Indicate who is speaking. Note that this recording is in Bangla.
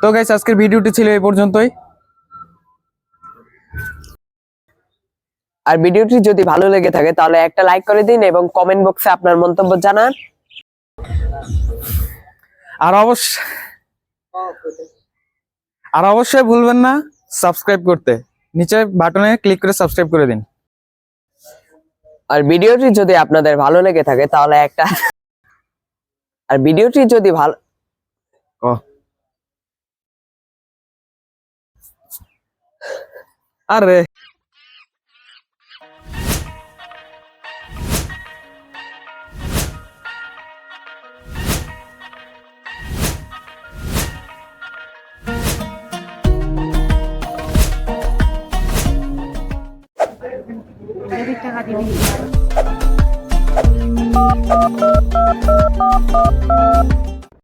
Speaker 1: তো গাইস আজকের ভিডিওটি ছিল এই পর্যন্তই।
Speaker 2: আর ভিডিওটি যদি ভালো লেগে থাকে তাহলে একটা লাইক করে দিন এবং কমেন্ট বক্সে আপনার মন্তব্য জানান।
Speaker 1: আর অবশ্য আর অবশ্যই ভুলবেন না সাবস্ক্রাইব করতে। নিচে বাটনে ক্লিক করে সাবস্ক্রাইব করে দিন।
Speaker 2: আর ভিডিওটি যদি আপনাদের ভালো লেগে থাকে তাহলে একটা আর ভিডিওটি যদি ভালো
Speaker 3: 아래 이렇게 가지고